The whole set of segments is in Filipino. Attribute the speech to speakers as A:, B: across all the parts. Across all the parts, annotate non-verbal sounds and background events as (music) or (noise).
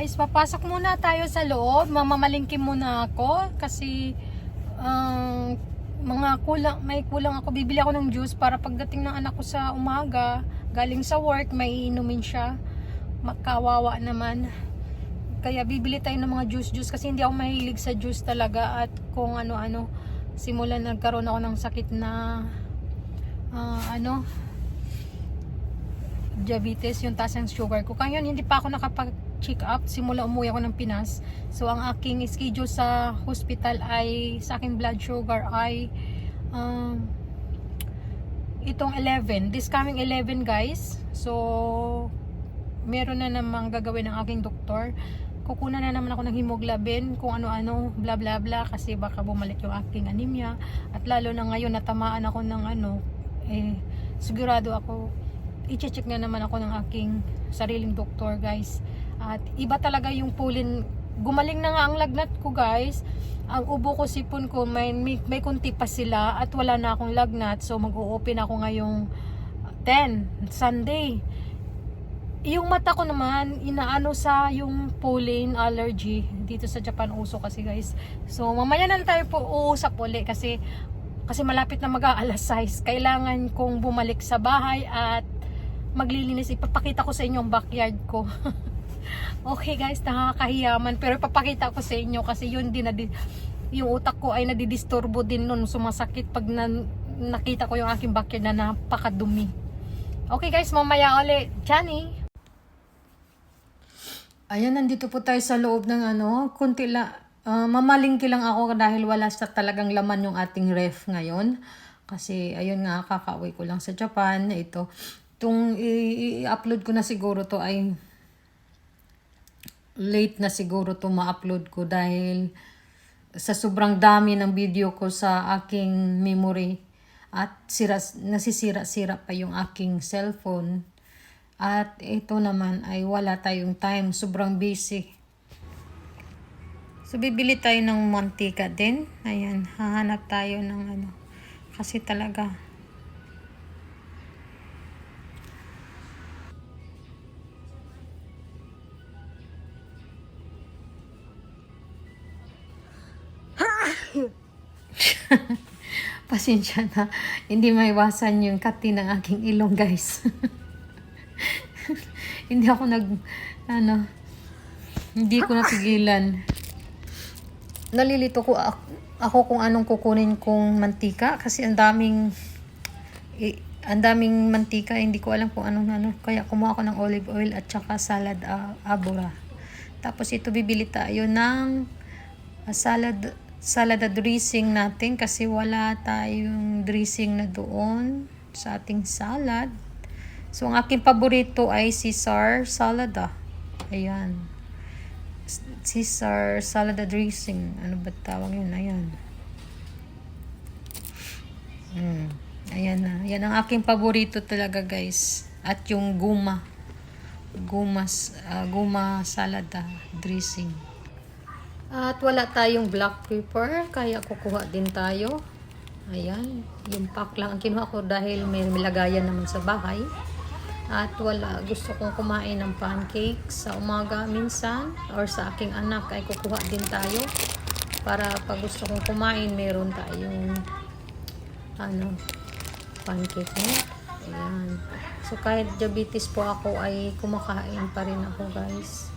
A: guys, papasok muna tayo sa loob. Mamamalingki muna ako kasi ang mga kulang, may kulang ako. Bibili ako ng juice para pagdating ng anak ko sa umaga, galing sa work, may inumin siya. Makawawa naman. Kaya bibili tayo ng mga juice-juice kasi hindi ako mahilig sa juice talaga at kung ano-ano. Simula nagkaroon ako ng sakit na ah, ano, diabetes, yung taas ng sugar ko. Kaya hindi pa ako nakapag-check up simula umuwi ako ng Pinas. So, ang aking schedule sa hospital ay, sa aking blood sugar ay um, itong 11. This coming 11 guys. So, meron na namang gagawin ng aking doktor. Kukunan na naman ako ng hemoglobin, kung ano-ano, bla bla bla, kasi baka bumalik yung aking anemia. At lalo na ngayon, natamaan ako ng ano, eh, sigurado ako, i-check na naman ako ng aking sariling doktor guys. At iba talaga yung pulin, gumaling na nga ang lagnat ko guys. Ang ubo ko, sipon ko, may, may, may kunti pa sila at wala na akong lagnat. So mag-o-open ako ngayong 10, Sunday yung mata ko naman, inaano sa yung pollen allergy. Dito sa Japan, uso kasi guys. So, mamaya na tayo po uusap uli kasi kasi malapit na mag-aalas 6. Kailangan kong bumalik sa bahay at maglilinis. Ipapakita ko sa inyo ang backyard ko. (laughs) okay guys, nakakahiyaman. Pero ipapakita ko sa inyo kasi yun din na yung utak ko ay nadidisturbo din nun. Sumasakit pag na, nakita ko yung aking backyard na napakadumi. Okay guys, mamaya uli. Johnny! Ayan, nandito po tayo sa loob ng ano, kunti la, ah, mamalingki lang ako dahil wala sa talagang laman yung ating ref ngayon. Kasi, ayun nga, kakauwi ko lang sa Japan. Ito, itong i-upload ko na siguro to ay late na siguro to ma-upload ko dahil sa sobrang dami ng video ko sa aking memory at sira, nasisira-sira pa yung aking cellphone. At ito naman ay wala tayong time. Sobrang busy. So, bibili tayo ng mantika din. Ayan, hahanap tayo ng ano. Kasi talaga. Pasensya na. Hindi maiwasan yung kati ng aking ilong, guys. (laughs) hindi ako nag ano hindi ko napigilan nalilito ko ako, kung anong kukunin kong mantika kasi ang daming ang daming mantika hindi ko alam kung anong ano kaya kumuha ako ng olive oil at saka salad ah, abura tapos ito bibili tayo ng ah, salad salad dressing natin kasi wala tayong dressing na doon sa ating salad So, ang aking paborito ay Caesar salada. Ayan. Caesar salada dressing. Ano ba tawag yun? Ayan. Mm. Ayan na. Yan ang aking paborito talaga, guys. At yung guma. Guma, uh, guma salada dressing. At wala tayong black pepper, kaya kukuha din tayo. Ayan, yung pack lang ang kinuha ko dahil may milagayan naman sa bahay. At wala, gusto kong kumain ng pancake sa umaga minsan or sa aking anak ay kukuha din tayo para pag gusto kong kumain meron tayong ano, pancake mo. Ayan. So kahit diabetes po ako ay kumakain pa rin ako guys.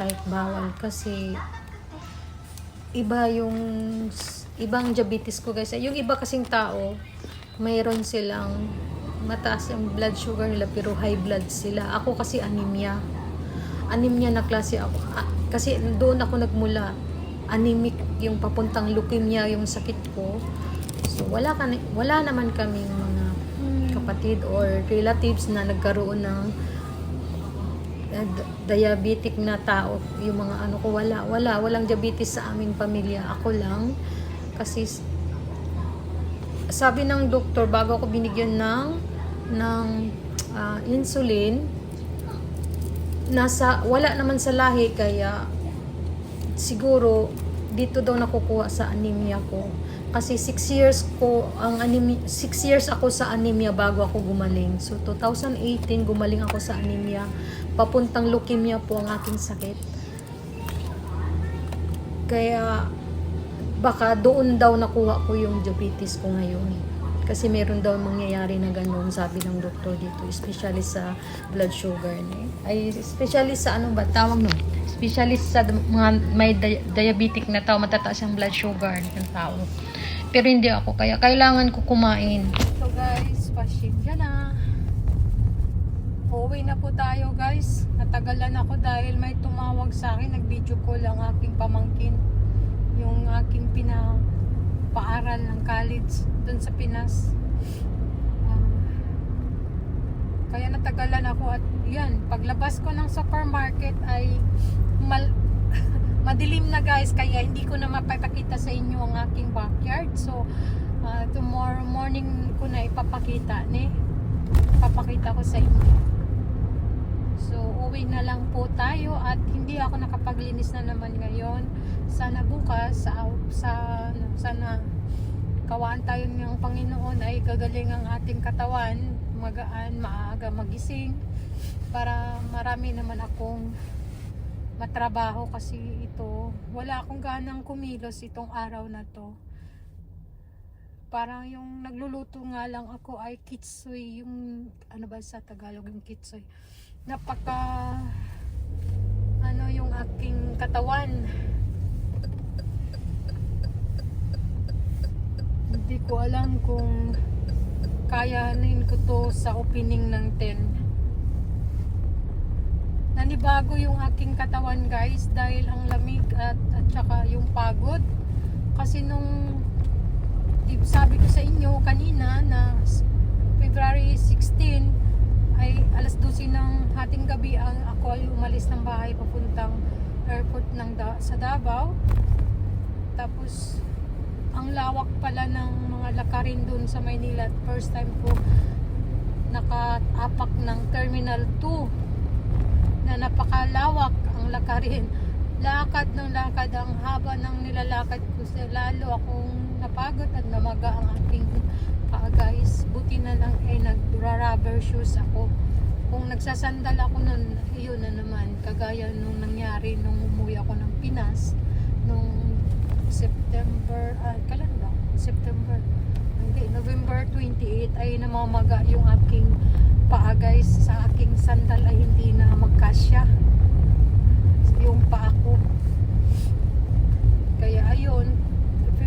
A: Kahit bawal kasi iba yung ibang diabetes ko guys. Yung iba kasing tao, mayroon silang mataas ang blood sugar nila pero high blood sila. Ako kasi anemia. Anemia na klase ako. Kasi doon ako nagmula. Anemic yung papuntang leukemia yung sakit ko. So wala ka wala naman kaming mga kapatid or relatives na nagkaroon ng diabetic na tao. Yung mga ano ko wala, wala, walang diabetes sa aming pamilya. Ako lang kasi sabi ng doktor bago ako binigyan ng ng ah, insulin nasa wala naman sa lahi kaya siguro dito daw nakukuha sa anemia ko kasi 6 years ko ang anemia 6 years ako sa anemia bago ako gumaling so 2018 gumaling ako sa anemia papuntang leukemia po ang aking sakit Kaya baka doon daw nakuha ko yung diabetes ko ngayon. Kasi meron daw mangyayari na ganun, sabi ng doktor dito, especially sa blood sugar. Eh. Ay, especially sa anong ba, tawag nun? Specialist sa mga may di- diabetic na tao, matataas ang blood sugar ng tao. Pero hindi ako, kaya kailangan ko kumain. So guys, pasensya na. Uuwi na po tayo guys. Natagalan ako dahil may tumawag sa akin. Nag-video call ang aking pamangkin. Yung aking pinapaaral ng college dun sa Pinas. Ah, kaya natagalan ako at yan, paglabas ko ng supermarket ay mal (laughs) madilim na guys kaya hindi ko na mapapakita sa inyo ang aking backyard. So ah, tomorrow morning ko na ipapakita ni papakita ko sa inyo. So, uwi na lang po tayo at hindi ako nakapaglinis na naman ngayon. Sana bukas, sa, sa ano, sana kawaan tayo ng Panginoon ay gagaling ang ating katawan, magaan, maaga magising para marami naman akong matrabaho kasi ito, wala akong ganang kumilos itong araw na to. Parang yung nagluluto nga lang ako ay kitsoy, yung ano ba sa Tagalog yung kitsoy. Napaka ano yung aking katawan. Hindi ko alam kung kayanin ko to sa opening ng 10 nanibago yung aking katawan guys dahil ang lamig at, at saka yung pagod. Kasi nung di, sabi ko sa inyo kanina na February 16 ay alas 12 ng hating gabi ang ako ay umalis ng bahay papuntang airport ng da, sa Davao. Tapos ang lawak pala ng mga lakarin dun sa Maynila. First time ko nakaapak ng Terminal 2 na napakalawak ang lakarin. Lakad ng lakad, ang haba ng nilalakad ko. Lalo akong napagod at namaga ang aking paa guys. Buti na lang ay nag-rubber shoes ako. Kung nagsasandal ako nun, yun na naman. Kagaya nung nangyari nung umuwi ako ng Pinas. Nung September, ah, kailan ba? September. Hindi, November 28 ay namamaga yung aking paa guys. Sa aking sandal ay hindi na magkasya. Yung paa ko. Kaya ayun,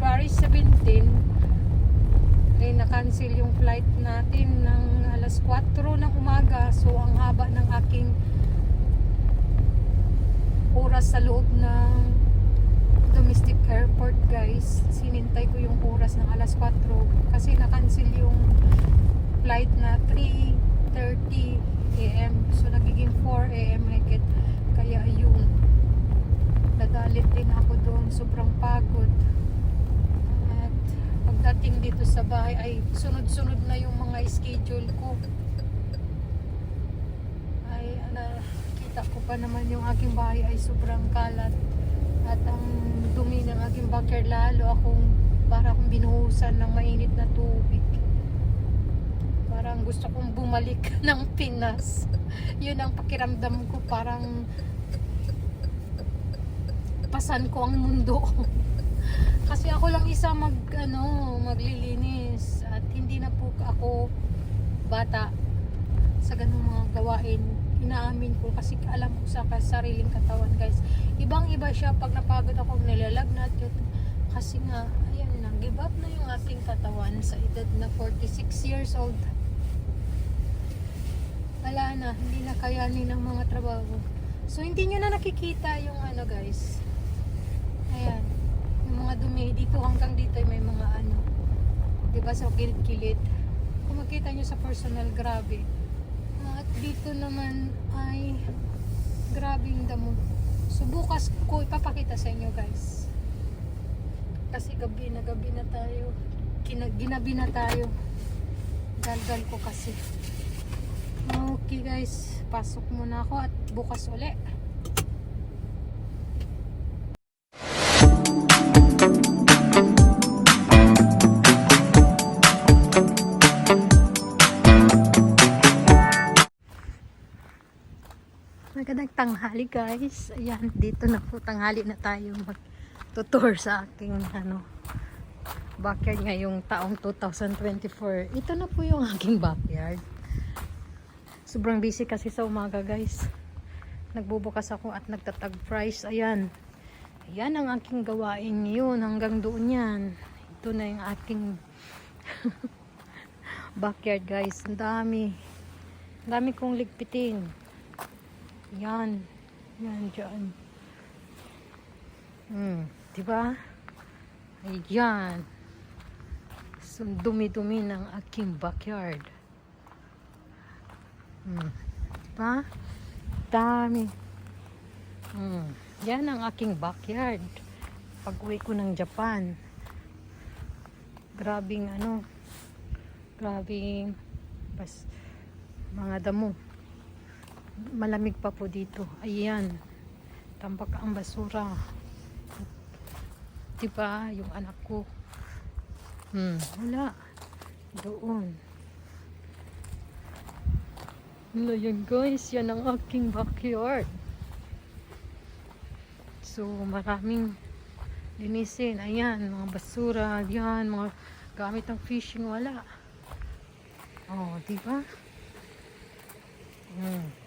A: February 17, ay na-cancel yung flight natin ng alas 4 ng umaga. So, ang haba ng aking oras sa loob ng domestic airport, guys. Sinintay ko yung oras ng alas 4 kasi na-cancel yung flight na 3.30 a.m. So, nagiging 4 a.m. higit. Kaya, ayun. Nadalit din ako doon. Sobrang pagod pagdating dito sa bahay ay sunod-sunod na yung mga schedule ko. Ay nakita ko pa naman yung aking bahay ay sobrang kalat. At ang dumi ng aking backyard lalo akong para akong binuhusan ng mainit na tubig. Parang gusto kong bumalik (laughs) ng Pinas. Yun ang pakiramdam ko parang pasan ko ang mundo (laughs) isa mag ano maglilinis at hindi na po ako bata sa ganung mga gawain. Inaamin ko kasi alam ko sa sariling katawan guys. Ibang iba siya pag napagod ako nilalagnat kasi nga ayan na give up na yung aking katawan sa edad na 46 years old. Wala na hindi na kayanin ng mga trabaho. So hindi nyo na nakikita yung ano guys ayan yung mga dumi dito hanggang dito ay may mga ano di ba sa kilid-kilid kung makita nyo sa personal grabe. At dito naman ay grabe yung damo. So bukas ko ipapakita sa inyo guys. Kasi gabi na gabi na tayo. Kina, ginabi na tayo. Dalgal ko kasi. Okay guys. Pasok muna ako at bukas uli tanghali guys. Ayan, dito na po tanghali na tayo mag tutor sa aking ano backyard ngayong taong 2024. Ito na po yung aking backyard. Sobrang busy kasi sa umaga guys. Nagbubukas ako at nagtatag price. Ayan. Ayan ang aking gawain ngayon. Hanggang doon yan. Ito na yung aking (laughs) backyard guys. Ang dami. Ang dami kong ligpitin. Yan. Yan dyan. Hmm. Diba? Ayan. So, dumi-dumi ng aking backyard. Hmm. Diba? Dami. Hmm. Yan ang aking backyard. Pag uwi ko ng Japan. Grabing ano. Grabing bas, mga damo. Malamig pa po dito. Ayan. Tampak ang basura. Diba? Yung anak ko. Hmm. Wala. Doon. Wala yan guys. Yan ang aking backyard. So, maraming linisin. Ayan, mga basura. Yan, mga gamit ng fishing. Wala. Oh, di ba? Hmm.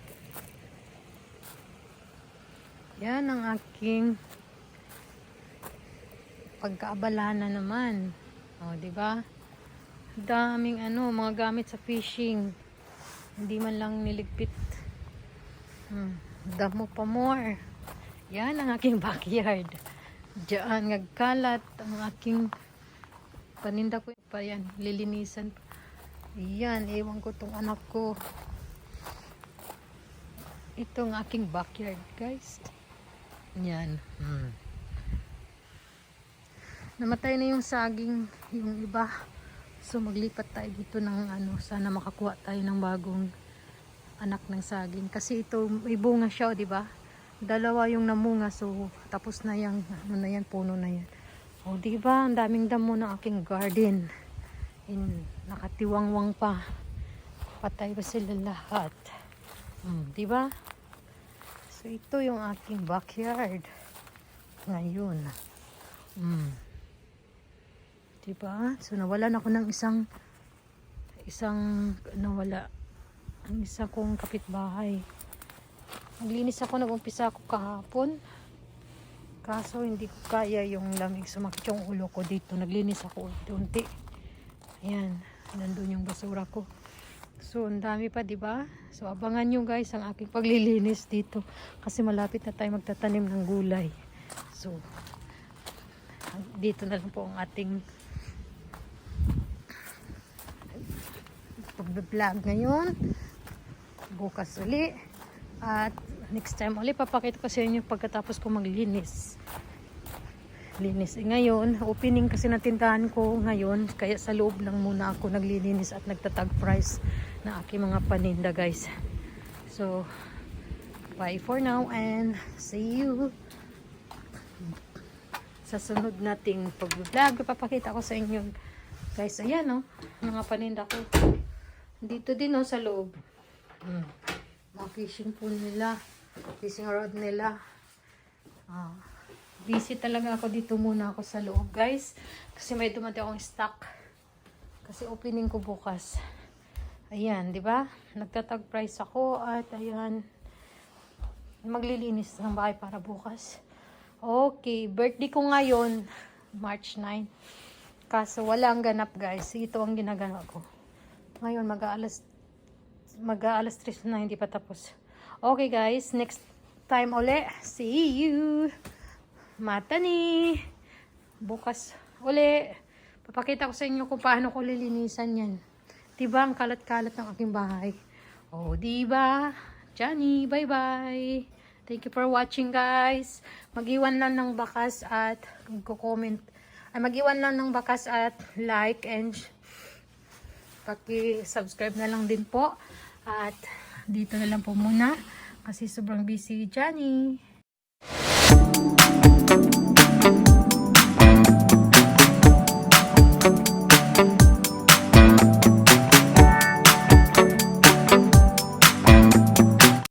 A: Yan ang aking pagkaabala na naman. Oh, di ba? Daming ano, mga gamit sa fishing. Hindi man lang niligpit. Hmm. Damo pa more. Yan ang aking (laughs) backyard. Diyan nagkalat ang aking paninda ko pa yan. Lilinisan. Yan, ewan ko tong anak ko. Ito ang aking backyard, guys. Yan. Hmm. Namatay na yung saging, yung iba. So maglipat tayo dito ng ano, sana makakuha tayo ng bagong anak ng saging. Kasi ito, may bunga siya, di ba? Dalawa yung namunga, so tapos na yung, ano na yan, puno na yan. O, di ba? Ang daming damo ng aking garden. In, nakatiwangwang pa. Patay ba sila lahat? Hmm, di ba? So, ito yung aking backyard. Ngayon. Hmm. Diba? So, nawalan ako ng isang isang nawala ang isa kong kapitbahay. Naglinis ako, nag-umpisa ako kahapon. Kaso, hindi ko kaya yung lamig. Sumakit yung ulo ko dito. Naglinis ako unti-unti. Ayan. Nandun yung basura ko. So, ang dami pa, di ba? So, abangan nyo guys ang aking paglilinis dito. Kasi malapit na tayo magtatanim ng gulay. So, dito na lang po ang ating pag-vlog ngayon. Bukas uli. At next time uli, papakita ko sa inyo pagkatapos ko maglinis. Linis. Eh, ngayon, opening kasi na tindahan ko ngayon. Kaya sa loob lang muna ako naglilinis at nagtatag price na aking mga paninda guys. So, bye for now and see you sa sunod nating pag-vlog. Papakita ko sa inyo guys. Ayan no, mga paninda ko. Dito din no, sa loob. Hmm. Mga fishing pool nila. Fishing rod nila. Ah. Busy talaga ako dito muna ako sa loob guys. Kasi may dumating akong stock. Kasi opening ko bukas. Ayan, di ba? Nagtatag price ako at ayan. Maglilinis ng bahay para bukas. Okay, birthday ko ngayon, March 9. Kaso walang ganap guys. Ito ang ginagawa ko. Ngayon mag-aalas mag-aalas 3 na hindi pa tapos. Okay guys, next time uli. See you. Mata ni. Bukas uli. Papakita ko sa inyo kung paano ko lilinisan yan. Diba ang kalat-kalat ng aking bahay? Oh, diba? Johnny, bye-bye. Thank you for watching guys. Mag-iwan lang ng bakas at magko-comment. Ay, mag-iwan lang ng bakas at like and paki-subscribe na lang din po. At dito na lang po muna kasi sobrang busy Johnny.